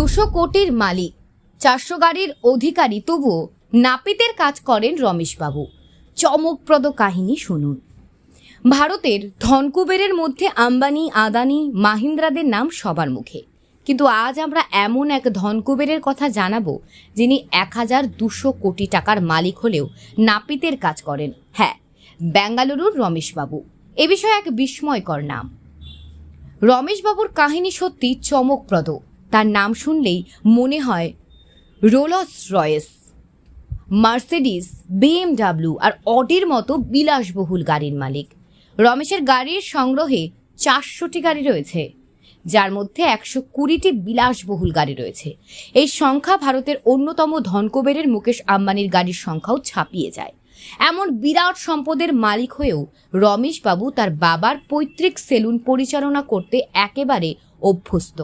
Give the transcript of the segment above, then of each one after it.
দুশো কোটির মালিক। চারশো গাড়ির অধিকারী তবুও নাপিতের কাজ করেন রমেশবাবু। চমকপ্রদ কাহিনী শুনুন। ভারতের ধনকুবেরের মধ্যে আম্বানি, আদানি, মাহিন্দ্রাদের নাম সবার মুখে। কিন্তু আজ আমরা এমন এক ধনকুবেরের কথা জানাব, যিনি এক হাজার দুশো কোটি টাকার মালিক হলেও নাপিতের কাজ করেন। হ্যাঁ বেঙ্গালুরুর রমেশবাবু। এ বিষয়ে এক বিস্ময়কর নাম। রমেশবাবুর কাহিনী সত্যি চমকপ্রদ। তার নাম শুনলেই মনে হয় রোলস রয়েস মার্সিডিস বিএমডাব্লিউ আর অডির মতো বিলাসবহুল গাড়ির মালিক। রমেশের গাড়ির সংগ্রহে চারশোটি গাড়ি রয়েছে, যার মধ্যে একশো কুড়িটি বিলাসবহুল গাড়ি রয়েছে। এই সংখ্যা ভারতের অন্যতম ধনকুবেরের মুকেশ আম্বানির গাড়ির সংখ্যাও ছাপিয়ে যায়। এমন বিরাট সম্পদের মালিক হয়েও রমেশবাবু তার বাবার পৈতৃক সেলুন পরিচালনা করতে একেবারে অভ্যস্ত।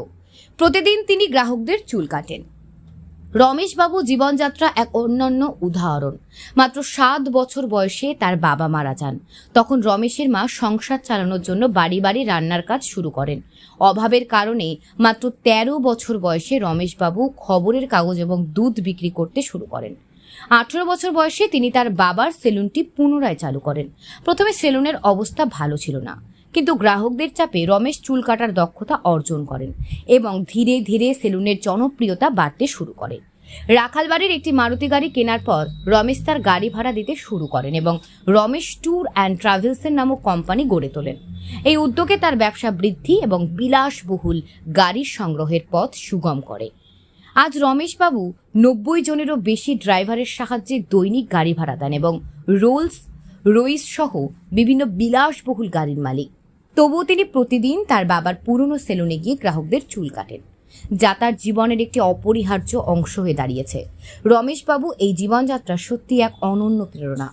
প্রতিদিন তিনি গ্রাহকদের চুল কাটেন। রমেশবাবু জীবনযাত্রা এক অন্যান্য উদাহরণ। মাত্র সাত বছর বয়সে তার বাবা মারা যান। তখন রমেশের মা সংসার চালানোর জন্য বাড়ি বাড়ি রান্নার কাজ শুরু করেন। অভাবের কারণে মাত্র ১৩ বছর বয়সে রমেশবাবু খবরের কাগজ এবং দুধ বিক্রি করতে শুরু করেন। আঠেরো বছর বয়সে তিনি তার বাবার সেলুনটি পুনরায় চালু করেন। প্রথমে সেলুনের অবস্থা ভালো ছিল না। কিন্তু গ্রাহকদের চাপে রমেশ চুল কাটার দক্ষতা অর্জন করেন এবং ধীরে ধীরে সেলুনের জনপ্রিয়তা বাড়তে শুরু করে। রাখালবাড়ির একটি মারুতি গাড়ি কেনার পর রমেশ তার গাড়ি ভাড়া দিতে শুরু করেন এবং রমেশ ট্যুর অ্যান্ড ট্রাভেলসের নামক কোম্পানি গড়ে তোলেন। এই উদ্যোগে তার ব্যবসা বৃদ্ধি এবং বিলাসবহুল গাড়ির সংগ্রহের পথ সুগম করে। আজ রমেশবাবু নব্বই জনেরও বেশি ড্রাইভারের সাহায্যে দৈনিক গাড়ি ভাড়া দেন এবং রোলস, রইস সহ বিভিন্ন বিলাসবহুল গাড়ির মালিক। তবুও তিনি প্রতিদিন তার বাবার পুরনো সেলুনে গিয়ে গ্রাহকদের চুল কাটেন, যা তার জীবনের একটি অপরিহার্য অংশ হয়ে দাঁড়িয়েছে। রমেশবাবু এই জীবনযাত্রা সত্যি এক অনন্য প্রেরণা।